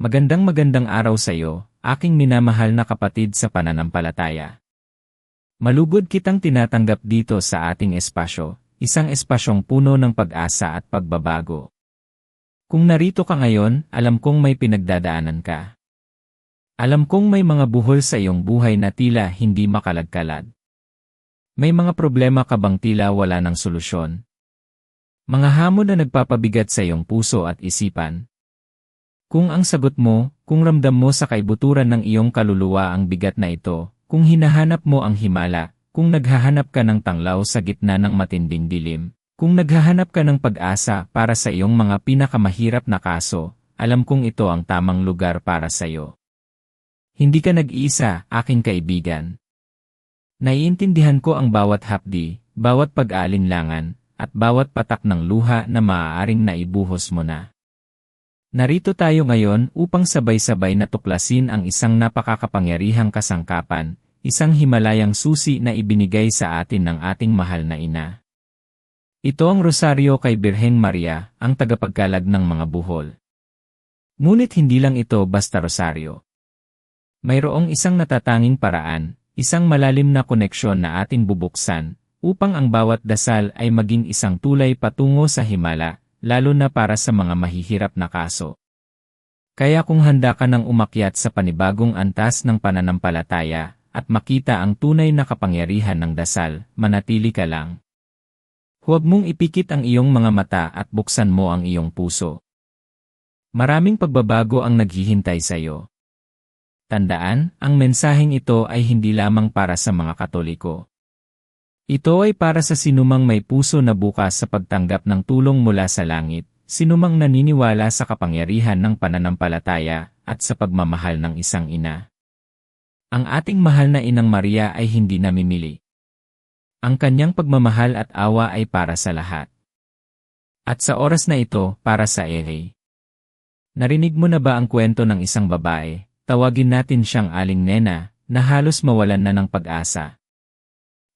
Magandang magandang araw sa iyo, aking minamahal na kapatid sa pananampalataya. Malugod kitang tinatanggap dito sa ating espasyo, isang espasyong puno ng pag-asa at pagbabago. Kung narito ka ngayon, alam kong may pinagdadaanan ka. Alam kong may mga buhol sa iyong buhay na tila hindi makalagkalad. May mga problema ka bang tila wala ng solusyon? Mga hamon na nagpapabigat sa iyong puso at isipan. Kung ang sagot mo, kung ramdam mo sa kaibuturan ng iyong kaluluwa ang bigat na ito, kung hinahanap mo ang himala, kung naghahanap ka ng tanglaw sa gitna ng matinding dilim, kung naghahanap ka ng pag-asa para sa iyong mga pinakamahirap na kaso, alam kong ito ang tamang lugar para sa iyo. Hindi ka nag-iisa, aking kaibigan. Naiintindihan ko ang bawat hapdi, bawat pag-alinlangan, at bawat patak ng luha na maaaring naibuhos mo na. Narito tayo ngayon upang sabay-sabay na tuklasin ang isang napakakapangyarihang kasangkapan, isang himalayang susi na ibinigay sa atin ng ating mahal na ina. Ito ang rosaryo kay Birheng Maria, ang tagapagkalag ng mga buhol. Ngunit hindi lang ito basta rosaryo. Mayroong isang natatanging paraan, isang malalim na koneksyon na atin bubuksan, upang ang bawat dasal ay maging isang tulay patungo sa himala, lalo na para sa mga mahihirap na kaso. Kaya kung handa ka ng umakyat sa panibagong antas ng pananampalataya, at makita ang tunay na kapangyarihan ng dasal, manatili ka lang. Huwag mong ipikit ang iyong mga mata at buksan mo ang iyong puso. Maraming pagbabago ang naghihintay sa iyo. Tandaan, ang mensaheng ito ay hindi lamang para sa mga Katoliko. Ito ay para sa sinumang may puso na bukas sa pagtanggap ng tulong mula sa langit, sinumang naniniwala sa kapangyarihan ng pananampalataya at sa pagmamahal ng isang ina. Ang ating mahal na Inang Maria ay hindi namimili. Ang kanyang pagmamahal at awa ay para sa lahat. At sa oras na ito, para sa Ere. Narinig mo na ba ang kwento ng isang babae, tawagin natin siyang Aling Nena, na halos mawalan na ng pag-asa.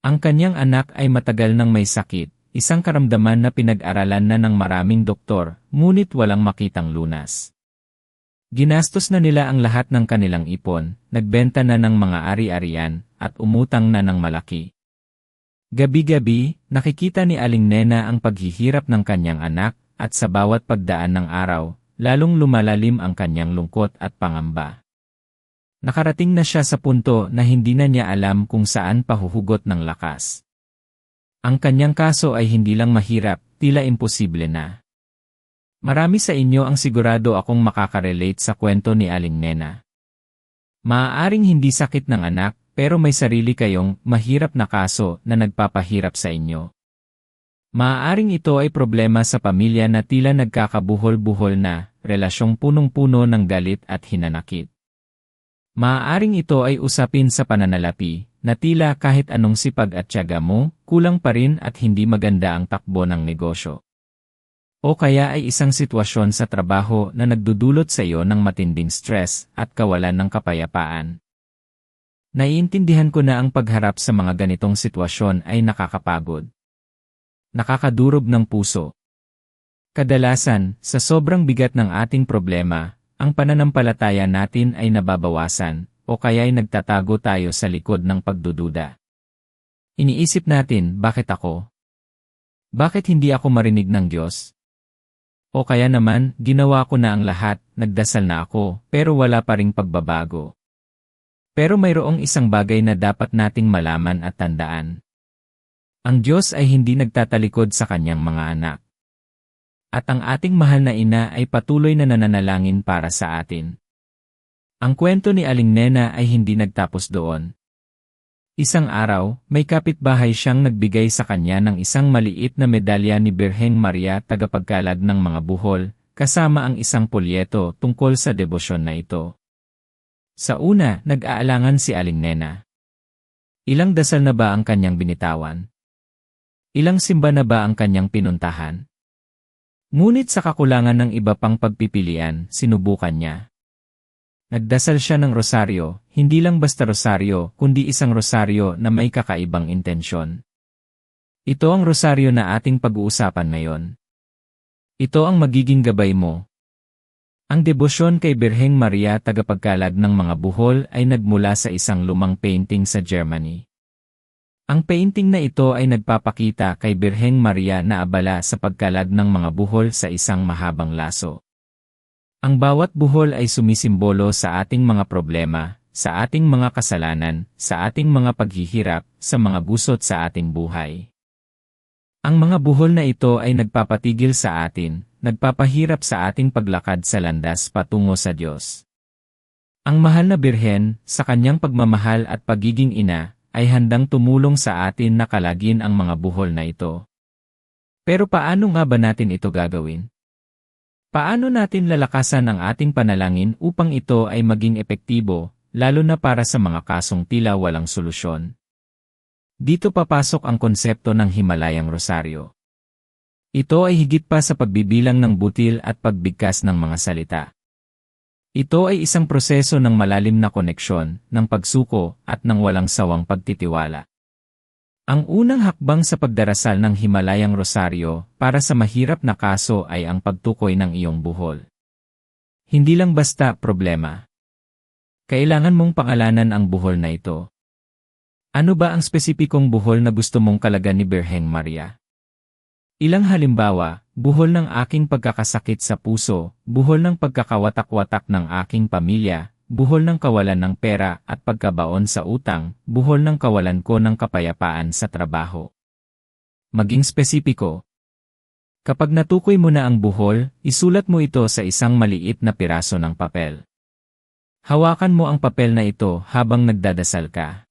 Ang kanyang anak ay matagal nang may sakit, isang karamdaman na pinag-aralan na ng maraming doktor, ngunit walang makitang lunas. Ginastos na nila ang lahat ng kanilang ipon, nagbenta na ng mga ari-arian, at umutang na ng malaki. Gabi-gabi, nakikita ni Aling Nena ang paghihirap ng kanyang anak, at sa bawat pagdaan ng araw, lalong lumalalim ang kanyang lungkot at pangamba. Nakarating na siya sa punto na hindi na niya alam kung saan pahuhugot ng lakas. Ang kanyang kaso ay hindi lang mahirap, tila imposible na. Marami sa inyo ang sigurado akong makakarelate sa kwento ni Aling Nena. Maaaring hindi sakit ng anak, pero may sarili kayong mahirap na kaso na nagpapahirap sa inyo. Maaaring ito ay problema sa pamilya na tila nagkakabuhol-buhol na, relasyong punong-puno ng galit at hinanakit. Maaaring ito ay usapin sa pananalapi, na tila kahit anong sipag at tiyaga mo, kulang pa rin at hindi maganda ang takbo ng negosyo. O kaya ay isang sitwasyon sa trabaho na nagdudulot sa iyo ng matinding stress at kawalan ng kapayapaan. Naiintindihan ko na ang pagharap sa mga ganitong sitwasyon ay nakakapagod. Nakakadurog ng puso. Kadalasan, sa sobrang bigat ng ating problema, ang pananampalataya natin ay nababawasan, o kaya'y nagtatago tayo sa likod ng pagdududa. Iniisip natin, bakit ako? Bakit hindi ako marinig ng Diyos? O kaya naman, ginawa ko na ang lahat, nagdasal na ako, pero wala pa ring pagbabago. Pero mayroong isang bagay na dapat nating malaman at tandaan. Ang Diyos ay hindi nagtatalikod sa kanyang mga anak at ang ating mahal na ina ay patuloy na nananalangin para sa atin. Ang kwento ni Aling Nena ay hindi nagtapos doon. Isang araw, may kapitbahay siyang nagbigay sa kanya ng isang maliit na medalya ni Birheng Maria tagapagkalag ng mga buhol, kasama ang isang polyeto tungkol sa debosyon na ito. Sa una, nag-aalangan si Aling Nena. Ilang dasal na ba ang kanyang binitawan? Ilang simba na ba ang kanyang pinuntahan? Ngunit sa kakulangan ng iba pang pagpipilian, sinubukan niya. Nagdasal siya ng rosaryo, hindi lang basta rosaryo, kundi isang rosaryo na may kakaibang intensyon. Ito ang rosaryo na ating pag-uusapan ngayon. Ito ang magiging gabay mo. Ang debosyon kay Birheng Maria tagapagkalag ng mga buhol ay nagmula sa isang lumang painting sa Germany. Ang painting na ito ay nagpapakita kay Birheng Maria na abala sa pagkalag ng mga buhol sa isang mahabang laso. Ang bawat buhol ay sumisimbolo sa ating mga problema, sa ating mga kasalanan, sa ating mga paghihirap, sa mga busot sa ating buhay. Ang mga buhol na ito ay nagpapatigil sa atin, nagpapahirap sa ating paglakad sa landas patungo sa Diyos. Ang mahal na birhen, sa kanyang pagmamahal at pagiging ina, ay handang tumulong sa atin na kalagin ang mga buhol na ito. Pero paano nga ba natin ito gagawin? Paano natin lalakasan ang ating panalangin upang ito ay maging epektibo, lalo na para sa mga kasong tila walang solusyon? Dito papasok ang konsepto ng Himalayang Rosaryo. Ito ay higit pa sa pagbibilang ng butil at pagbigkas ng mga salita. Ito ay isang proseso ng malalim na koneksyon, ng pagsuko, at ng walang sawang pagtitiwala. Ang unang hakbang sa pagdarasal ng Himalayang Rosaryo para sa mahirap na kaso ay ang pagtukoy ng iyong buhol. Hindi lang basta problema. Kailangan mong pangalanan ang buhol na ito. Ano ba ang spesipikong buhol na gusto mong kalagan ni Birheng Maria? Ilang halimbawa, buhol ng aking pagkakasakit sa puso, buhol ng pagkakawatak-watak ng aking pamilya, buhol ng kawalan ng pera at pagkabaon sa utang, buhol ng kawalan ko ng kapayapaan sa trabaho. Maging spesipiko. Kapag natukoy mo na ang buhol, isulat mo ito sa isang maliit na piraso ng papel. Hawakan mo ang papel na ito habang nagdadasal ka.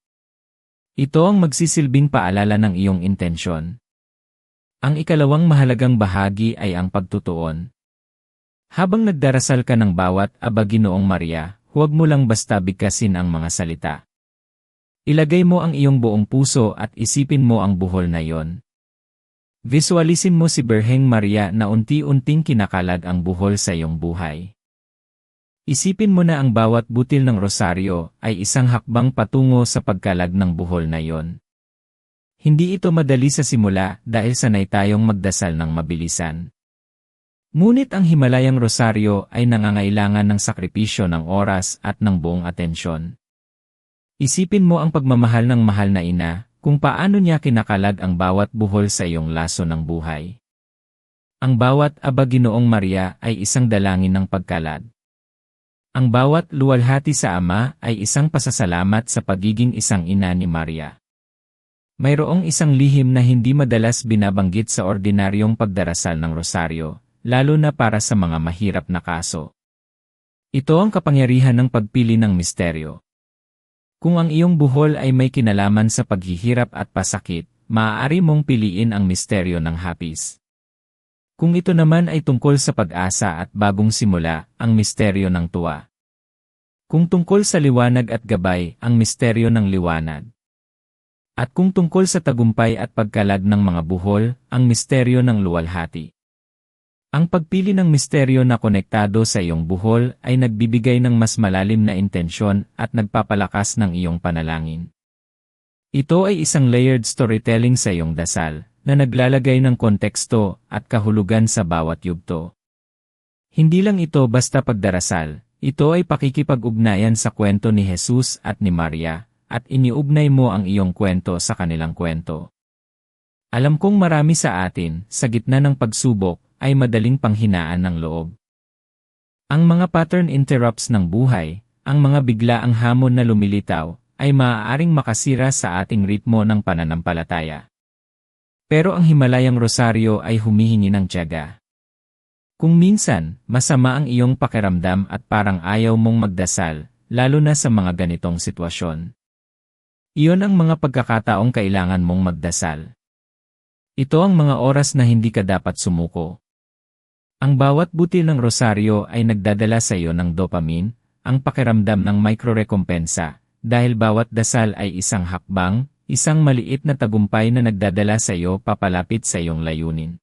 Ito ang magsisilbing paalala ng iyong intensyon. Ang ikalawang mahalagang bahagi ay ang pagtutuon. Habang nagdarasal ka ng bawat aba Ginoong Maria, huwag mo lang basta bigkasin ang mga salita. Ilagay mo ang iyong buong puso at isipin mo ang buhol na iyon. Visualisin mo si Birheng Maria na unti-unting kinakalag ang buhol sa iyong buhay. Isipin mo na ang bawat butil ng rosaryo ay isang hakbang patungo sa pagkalag ng buhol na yon. Hindi ito madali sa simula dahil sanay tayong magdasal ng mabilisan. Ngunit ang Himalayang Rosaryo ay nangangailangan ng sakripisyo ng oras at ng buong atensyon. Isipin mo ang pagmamahal ng mahal na ina, kung paano niya kinakalag ang bawat buhol sa iyong laso ng buhay. Ang bawat aba Ginoong Maria ay isang dalangin ng pagkalad. Ang bawat luwalhati sa Ama ay isang pasasalamat sa pagiging isang ina ni Maria. Mayroong isang lihim na hindi madalas binabanggit sa ordinaryong pagdarasal ng rosaryo, lalo na para sa mga mahirap na kaso. Ito ang kapangyarihan ng pagpili ng misteryo. Kung ang iyong buhol ay may kinalaman sa paghihirap at pasakit, maaari mong piliin ang misteryo ng hapis. Kung ito naman ay tungkol sa pag-asa at bagong simula, ang misteryo ng tuwa. Kung tungkol sa liwanag at gabay, ang misteryo ng liwanag. At kung tungkol sa tagumpay at pagkalag ng mga buhol, ang misteryo ng luwalhati. Ang pagpili ng misteryo na konektado sa iyong buhol ay nagbibigay ng mas malalim na intensyon at nagpapalakas ng iyong panalangin. Ito ay isang layered storytelling sa iyong dasal, na naglalagay ng konteksto at kahulugan sa bawat yugto. Hindi lang ito basta pagdarasal, ito ay pakikipag-ugnayan sa kwento ni Jesus at ni Maria, at iniugnay mo ang iyong kwento sa kanilang kwento. Alam kong marami sa atin, sa gitna ng pagsubok, ay madaling panghinaan ng loob. Ang mga pattern interrupts ng buhay, ang mga bigla ang hamon na lumilitaw, ay maaaring makasira sa ating ritmo ng pananampalataya. Pero ang Himalayang Rosaryo ay humihingi ng tiyaga. Kung minsan, masama ang iyong pakiramdam at parang ayaw mong magdasal, lalo na sa mga ganitong sitwasyon. Iyon ang mga pagkakataong kailangan mong magdasal. Ito ang mga oras na hindi ka dapat sumuko. Ang bawat butil ng rosaryo ay nagdadala sa iyo ng dopamine, ang pakiramdam ng microrecompensa, dahil bawat dasal ay isang hakbang, Isang maliit na tagumpay na nagdadala sa iyo papalapit sa iyong layunin.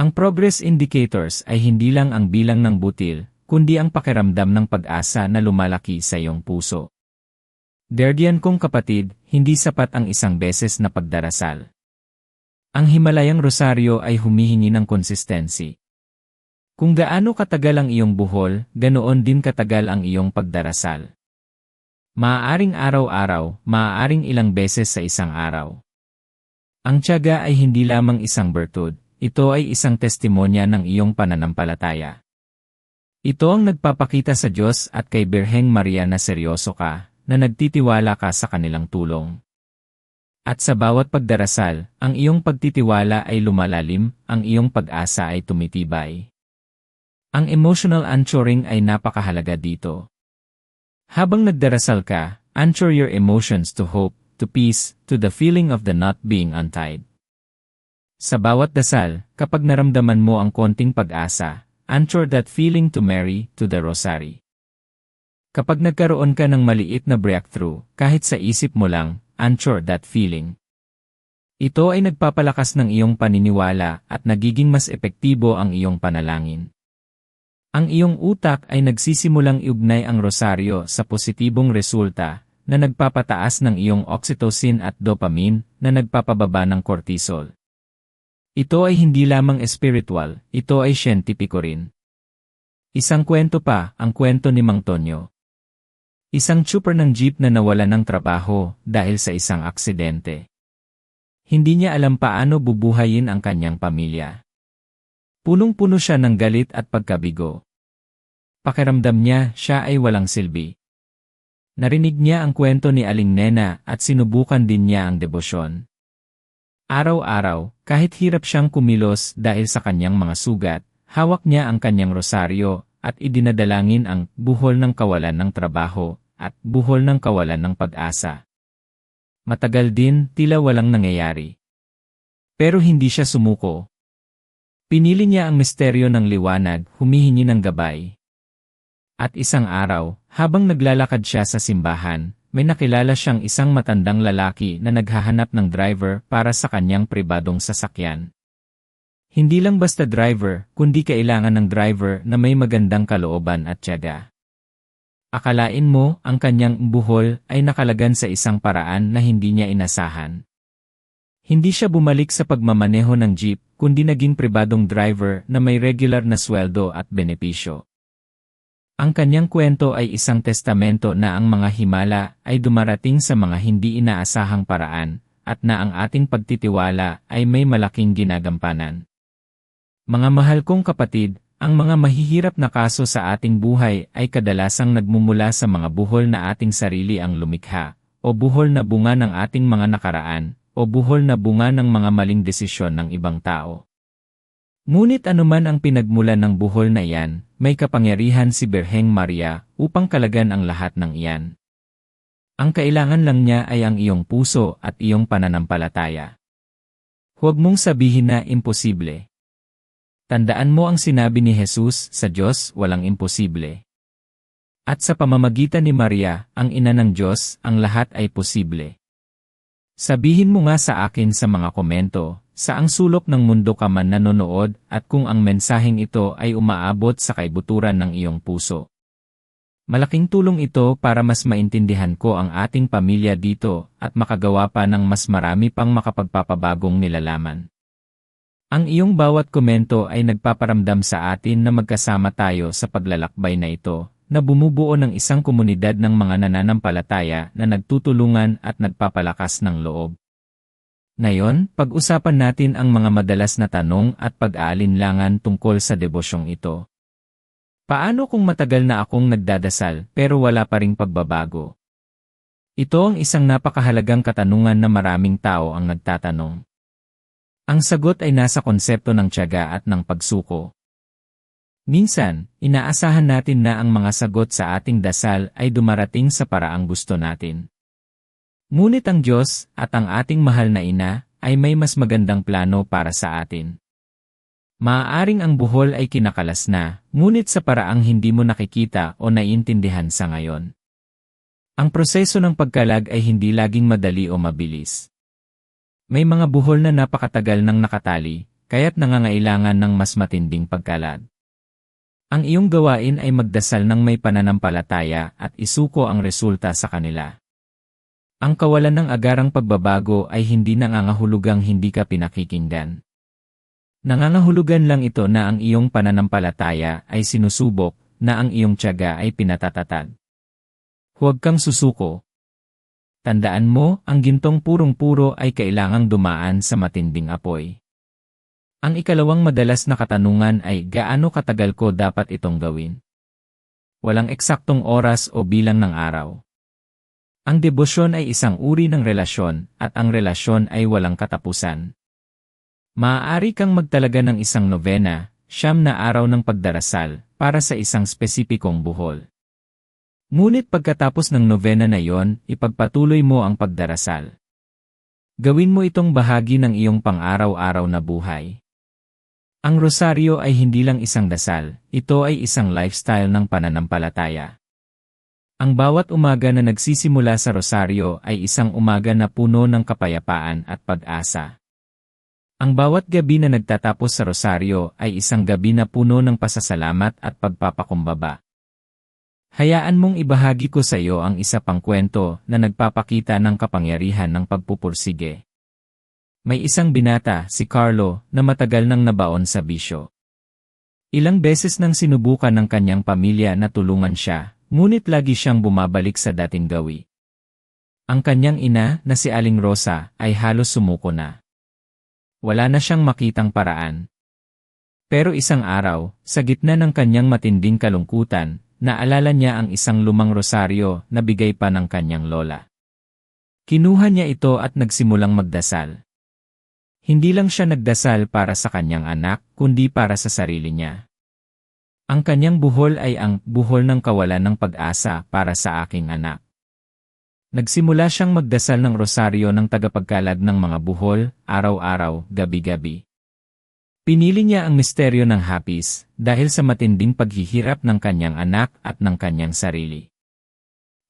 Ang progress indicators ay hindi lang ang bilang ng butil, kundi ang pakiramdam ng pag-asa na lumalaki sa iyong puso. Derdian kong kapatid, hindi sapat ang isang beses na pagdarasal. Ang Himalayang Rosaryo ay humihingi ng consistency. Kung gaano katagal ang iyong buhol, ganoon din katagal ang iyong pagdarasal. Maaaring araw-araw, maaaring ilang beses sa isang araw. Ang tiyaga ay hindi lamang isang bertud, ito ay isang testimonya ng iyong pananampalataya. Ito ang nagpapakita sa Diyos at kay Birheng Maria na seryoso ka, na nagtitiwala ka sa kanilang tulong. At sa bawat pagdarasal, ang iyong pagtitiwala ay lumalalim, ang iyong pag-asa ay tumitibay. Ang emotional anchoring ay napakahalaga dito. Habang nagdarasal ka, anchor your emotions to hope, to peace, to the feeling of the not being untied. Sa bawat dasal, kapag naramdaman mo ang konting pag-asa, anchor that feeling to Mary, to the Rosary. Kapag nagkaroon ka ng maliit na breakthrough, kahit sa isip mo lang, anchor that feeling. Ito ay nagpapalakas ng iyong paniniwala at nagiging mas epektibo ang iyong panalangin. Ang iyong utak ay nagsisimulang iugnay ang rosaryo sa positibong resulta na nagpapataas ng iyong oxytocin at dopamine na nagpapababa ng cortisol. Ito ay hindi lamang espiritual, ito ay siyentipiko rin. Isang kwento pa, ang kwento ni Mang Tonyo. Isang chopper ng jeep na nawala ng trabaho dahil sa isang aksidente. Hindi niya alam paano bubuhayin ang kanyang pamilya. Punong-puno siya ng galit at pagkabigo. Pakiramdam niya siya ay walang silbi. Narinig niya ang kwento ni Aling Nena at sinubukan din niya ang debosyon. Araw-araw, kahit hirap siyang kumilos dahil sa kanyang mga sugat, hawak niya ang kanyang rosaryo at idinadalangin ang buhol ng kawalan ng trabaho at buhol ng kawalan ng pag-asa. Matagal din, tila walang nangyayari. Pero hindi siya sumuko. Pinili niya ang misteryo ng liwanag, humihingi ng gabay. At isang araw, habang naglalakad siya sa simbahan, may nakilala siyang isang matandang lalaki na naghahanap ng driver para sa kanyang pribadong sasakyan. Hindi lang basta driver, kundi kailangan ng driver na may magandang kalooban at tiyaga. Akalain mo, ang kanyang buhol ay nakalagan sa isang paraan na hindi niya inasahan. Hindi siya bumalik sa pagmamaneho ng jeep, kundi naging pribadong driver na may regular na sweldo at benepisyo. Ang kanyang kwento ay isang testamento na ang mga himala ay dumarating sa mga hindi inaasahang paraan, at na ang ating pagtitiwala ay may malaking ginagampanan. Mga mahal kong kapatid, ang mga mahihirap na kaso sa ating buhay ay kadalasang nagmumula sa mga buhol na ating sarili ang lumikha, o buhol na bunga ng ating mga nakaraan, o buhol na bunga ng mga maling desisyon ng ibang tao. Ngunit anuman ang pinagmulan ng buhol na iyan, may kapangyarihan si Berheng Maria upang kalagan ang lahat ng iyan. Ang kailangan lang niya ay ang iyong puso at iyong pananampalataya. Huwag mong sabihin na imposible. Tandaan mo ang sinabi ni Jesus sa Diyos walang imposible. At sa pamamagitan ni Maria, ang ina ng Diyos, ang lahat ay posible. Sabihin mo nga sa akin sa mga komento, Saang sulok ng mundo ka man nanonood at kung ang mensaheng ito ay umaabot sa kaibuturan ng iyong puso. Malaking tulong ito para mas maintindihan ko ang ating pamilya dito at makagawa pa ng mas marami pang makapagpapabagong nilalaman. Ang iyong bawat komento ay nagpaparamdam sa atin na magkasama tayo sa paglalakbay na ito, na bumubuo ng isang komunidad ng mga nananampalataya na nagtutulungan at nagpapalakas ng loob. Ngayon, pag-usapan natin ang mga madalas na tanong at pag-aalinlangan tungkol sa debosyong ito. Paano kung matagal na akong nagdadasal pero wala pa ring pagbabago? Ito ang isang napakahalagang katanungan na maraming tao ang nagtatanong. Ang sagot ay nasa konsepto ng tiyaga at ng pagsuko. Minsan, inaasahan natin na ang mga sagot sa ating dasal ay dumarating sa paraang gusto natin. Ngunit ang Diyos at ang ating mahal na ina ay may mas magandang plano para sa atin. Maaaring ang buhol ay kinakalas na, ngunit sa paraang hindi mo nakikita o naiintindihan sa ngayon. Ang proseso ng pagkalag ay hindi laging madali o mabilis. May mga buhol na napakatagal nang nakatali, kaya't nangangailangan ng mas matinding pagkalag. Ang iyong gawain ay magdasal ng may pananampalataya at isuko ang resulta sa kanila. Ang kawalan ng agarang pagbabago ay hindi nangangahulugang hindi ka pinakikinggan. Nangangahulugan lang ito na ang iyong pananampalataya ay sinusubok, na ang iyong tiyaga ay pinatatatag. Huwag kang susuko. Tandaan mo, ang gintong purong-puro ay kailangang dumaan sa matinding apoy. Ang ikalawang madalas na katanungan ay gaano katagal ko dapat itong gawin? Walang eksaktong oras o bilang ng araw. Ang debosyon ay isang uri ng relasyon at ang relasyon ay walang katapusan. Maaari kang magtalaga ng isang novena, siyam na araw ng pagdarasal, para sa isang spesipikong buhol. Ngunit pagkatapos ng novena na iyon, ipagpatuloy mo ang pagdarasal. Gawin mo itong bahagi ng iyong pang-araw-araw na buhay. Ang rosaryo ay hindi lang isang dasal, ito ay isang lifestyle ng pananampalataya. Ang bawat umaga na nagsisimula sa rosaryo ay isang umaga na puno ng kapayapaan at pag-asa. Ang bawat gabi na nagtatapos sa rosaryo ay isang gabi na puno ng pasasalamat at pagpapakumbaba. Hayaan mong ibahagi ko sa iyo ang isa pang kwento na nagpapakita ng kapangyarihan ng pagpupursige. May isang binata, si Carlo, na matagal nang nabaon sa bisyo. Ilang beses nang sinubukan ng kanyang pamilya na tulungan siya, ngunit lagi siyang bumabalik sa dating gawi. Ang kanyang ina, na si Aling Rosa, ay halos sumuko na. Wala na siyang makitang paraan. Pero isang araw, sa gitna ng kanyang matinding kalungkutan, naalala niya ang isang lumang rosaryo na bigay pa ng kanyang lola. Kinuha niya ito at nagsimulang magdasal. Hindi lang siya nagdasal para sa kanyang anak, kundi para sa sarili niya. Ang kanyang buhol ay ang buhol ng kawalan ng pag-asa para sa aking anak. Nagsimula siyang magdasal ng rosaryo ng tagapagkalag ng mga buhol, araw-araw, gabi-gabi. Pinili niya ang misteryo ng hapis dahil sa matinding paghihirap ng kanyang anak at ng kanyang sarili.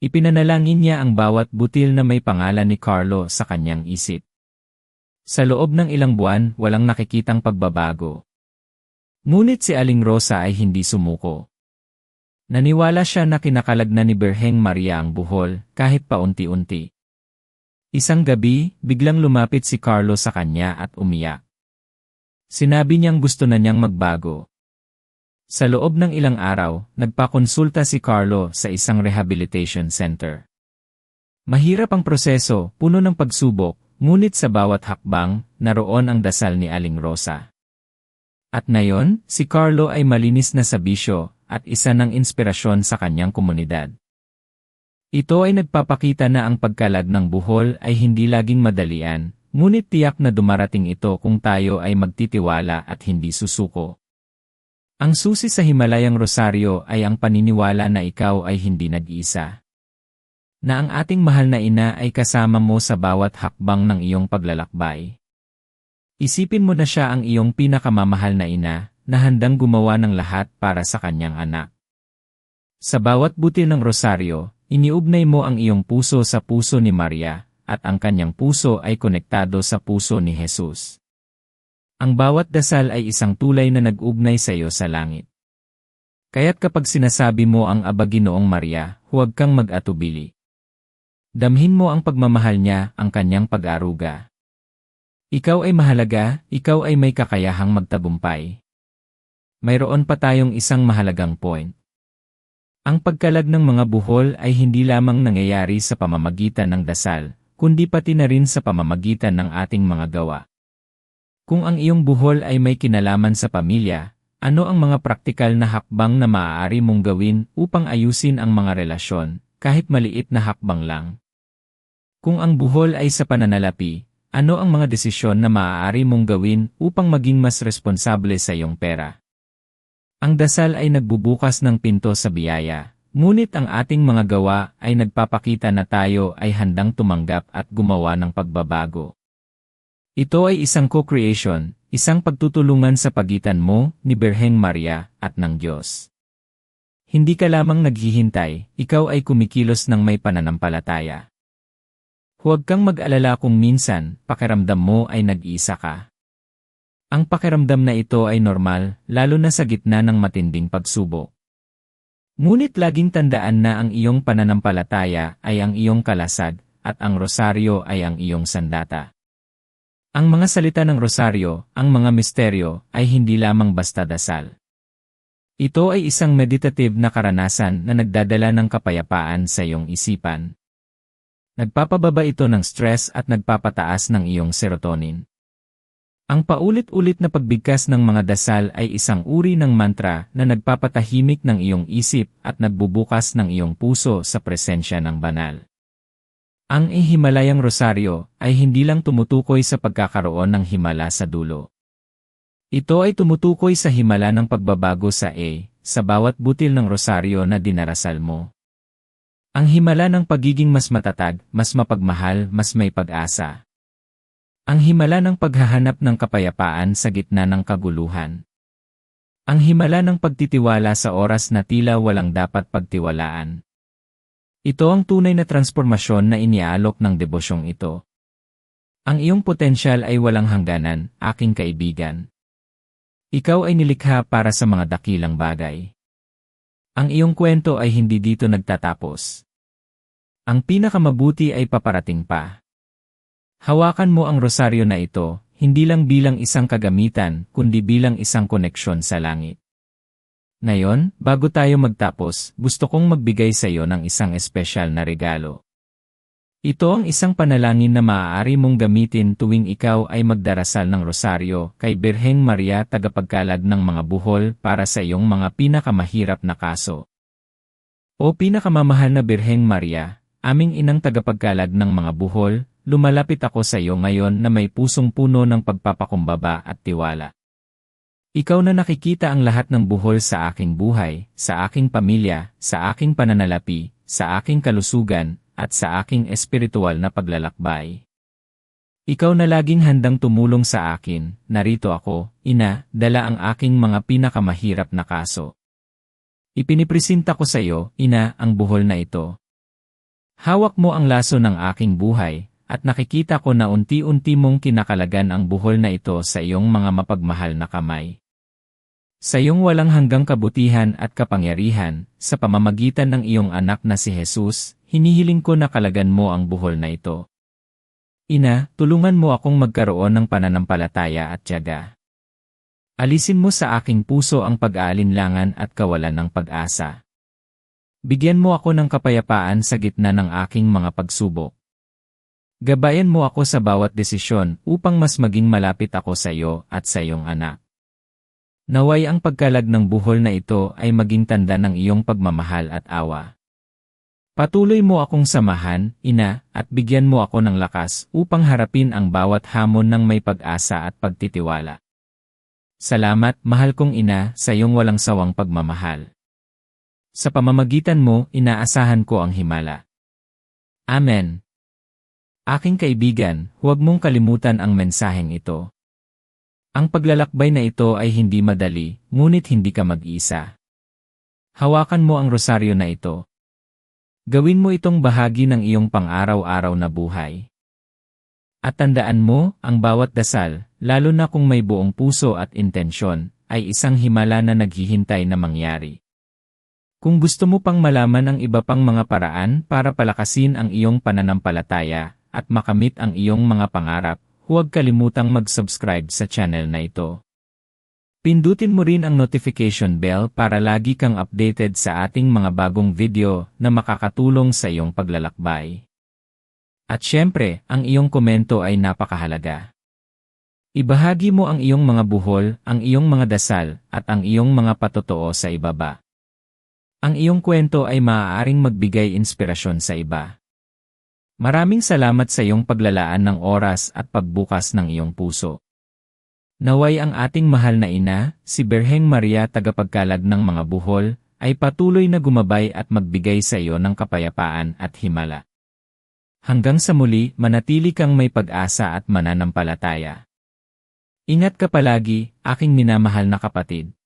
Ipinanalangin niya ang bawat butil na may pangalan ni Carlo sa kanyang isip. Sa loob ng ilang buwan, walang nakikitang pagbabago. Ngunit si Aling Rosa ay hindi sumuko. Naniwala siya na kinakalag na ni Berheng Maria ang buhol, kahit paunti-unti. Isang gabi, biglang lumapit si Carlo sa kanya at umiyak. Sinabi niyang gusto na niyang magbago. Sa loob ng ilang araw, nagpakonsulta si Carlo sa isang rehabilitation center. Mahirap ang proseso, puno ng pagsubok, Ngunit sa bawat hakbang, naroon ang dasal ni Aling Rosa. At ngayon, si Carlo ay malinis na sa bisyo at isa ng inspirasyon sa kanyang komunidad. Ito ay nagpapakita na ang pagkalag ng buhol ay hindi laging madalian, ngunit tiyak na dumarating ito kung tayo ay magtitiwala at hindi susuko. Ang susi sa Himalayang Rosaryo ay ang paniniwala na ikaw ay hindi nag-isa na ang ating mahal na ina ay kasama mo sa bawat hakbang ng iyong paglalakbay. Isipin mo na siya ang iyong pinakamamahal na ina, na handang gumawa ng lahat para sa kanyang anak. Sa bawat butil ng rosaryo, iniugnay mo ang iyong puso sa puso ni Maria, at ang kanyang puso ay konektado sa puso ni Jesus. Ang bawat dasal ay isang tulay na nag-ugnay sa iyo sa langit. Kaya't kapag sinasabi mo ang Abaginoong Maria, huwag kang mag-atubili. Damhin mo ang pagmamahal niya, ang kanyang pag-aruga. Ikaw ay mahalaga, ikaw ay may kakayahang magtabumpay. Mayroon pa tayong isang mahalagang point. Ang pagkalag ng mga buhol ay hindi lamang nangyayari sa pamamagitan ng dasal, kundi pati na rin sa pamamagitan ng ating mga gawa. Kung ang iyong buhol ay may kinalaman sa pamilya, ano ang mga praktikal na hakbang na maaari mong gawin upang ayusin ang mga relasyon, kahit maliit na hakbang lang? Kung ang buhol ay sa pananalapi, ano ang mga desisyon na maaari mong gawin upang maging mas responsable sa iyong pera? Ang dasal ay nagbubukas ng pinto sa biyaya, ngunit ang ating mga gawa ay nagpapakita na tayo ay handang tumanggap at gumawa ng pagbabago. Ito ay isang co-creation, isang pagtutulungan sa pagitan mo, ni Berheng Maria, at ng Diyos. Hindi ka lamang naghihintay, ikaw ay kumikilos ng may pananampalataya. Huwag kang mag-alala kung minsan, pakiramdam mo ay nag-iisa ka. Ang pakiramdam na ito ay normal, lalo na sa gitna ng matinding pagsubok. Ngunit laging tandaan na ang iyong pananampalataya ay ang iyong kalasad, at ang rosaryo ay ang iyong sandata. Ang mga salita ng rosaryo, ang mga misteryo, ay hindi lamang basta dasal. Ito ay isang meditative na karanasan na nagdadala ng kapayapaan sa iyong isipan. Nagpapababa ito ng stress at nagpapataas ng iyong serotonin. Ang paulit-ulit na pagbigkas ng mga dasal ay isang uri ng mantra na nagpapatahimik ng iyong isip at nagbubukas ng iyong puso sa presensya ng banal. Ang Himalayang Rosaryo ay hindi lang tumutukoy sa pagkakaroon ng himala sa dulo. Ito ay tumutukoy sa himala ng pagbabago sa A, sa bawat butil ng rosaryo na dinarasal mo. Ang himala ng pagiging mas matatag, mas mapagmahal, mas may pag-asa. Ang himala ng paghahanap ng kapayapaan sa gitna ng kaguluhan. Ang himala ng pagtitiwala sa oras na tila walang dapat pagtiwalaan. Ito ang tunay na transformasyon na iniaalok ng debosyong ito. Ang iyong potensyal ay walang hangganan, aking kaibigan. Ikaw ay nilikha para sa mga dakilang bagay. Ang iyong kwento ay hindi dito nagtatapos. Ang pinakamabuti ay paparating pa. Hawakan mo ang rosaryo na ito, hindi lang bilang isang kagamitan, kundi bilang isang koneksyon sa langit. Ngayon, bago tayo magtapos, gusto kong magbigay sa iyo ng isang espesyal na regalo. Ito ang isang panalangin na maaari mong gamitin tuwing ikaw ay magdarasal ng rosaryo kay Birheng Maria tagapagkalag ng mga buhol para sa iyong mga pinakamahirap na kaso. O pinakamamahal na Birheng Maria, aming inang tagapagkalag ng mga buhol, lumalapit ako sa iyo ngayon na may pusong puno ng pagpapakumbaba at tiwala. Ikaw na nakikita ang lahat ng buhol sa aking buhay, sa aking pamilya, sa aking pananalapi, sa aking kalusugan, at sa aking espiritual na paglalakbay. Ikaw na laging handang tumulong sa akin, narito ako, ina, dala ang aking mga pinakamahirap na kaso. Ipinipresenta ko sa iyo, ina, ang buhol na ito. Hawak mo ang laso ng aking buhay, at nakikita ko na unti-unti mong kinakalagan ang buhol na ito sa iyong mga mapagmahal na kamay. Sa iyong walang hanggang kabutihan at kapangyarihan, sa pamamagitan ng iyong anak na si Jesus, hinihiling ko na kalagan mo ang buhol na ito. Ina, tulungan mo akong magkaroon ng pananampalataya at tiyaga. Alisin mo sa aking puso ang pag-aalinlangan at kawalan ng pag-asa. Bigyan mo ako ng kapayapaan sa gitna ng aking mga pagsubok. Gabayan mo ako sa bawat desisyon upang mas maging malapit ako sa iyo at sa iyong anak. Naway ang pagkalag ng buhol na ito ay maging tanda ng iyong pagmamahal at awa. Patuloy mo akong samahan, ina, at bigyan mo ako ng lakas upang harapin ang bawat hamon ng may pag-asa at pagtitiwala. Salamat, mahal kong ina, sa iyong walang sawang pagmamahal. Sa pamamagitan mo, inaasahan ko ang himala. Amen. Aking kaibigan, huwag mong kalimutan ang mensaheng ito. Ang paglalakbay na ito ay hindi madali, ngunit hindi ka mag-isa. Hawakan mo ang rosaryo na ito. Gawin mo itong bahagi ng iyong pang-araw-araw na buhay. At tandaan mo, ang bawat dasal, lalo na kung may buong puso at intensyon, ay isang himala na naghihintay na mangyari. Kung gusto mo pang malaman ang iba pang mga paraan para palakasin ang iyong pananampalataya, at makamit ang iyong mga pangarap, huwag kalimutang mag-subscribe sa channel na ito. Pindutin mo rin ang notification bell para lagi kang updated sa ating mga bagong video na makakatulong sa iyong paglalakbay. At syempre, ang iyong komento ay napakahalaga. Ibahagi mo ang iyong mga buhol, ang iyong mga dasal, at ang iyong mga patotoo sa ibaba. Ang iyong kwento ay maaaring magbigay inspirasyon sa iba. Maraming salamat sa iyong paglalaan ng oras at pagbukas ng iyong puso. Naway ang ating mahal na ina, si Berheng Maria tagapagkalag ng mga buhol, ay patuloy na gumabay at magbigay sa iyo ng kapayapaan at himala. Hanggang sa muli, manatili kang may pag-asa at mananampalataya. Ingat ka palagi, aking minamahal na kapatid.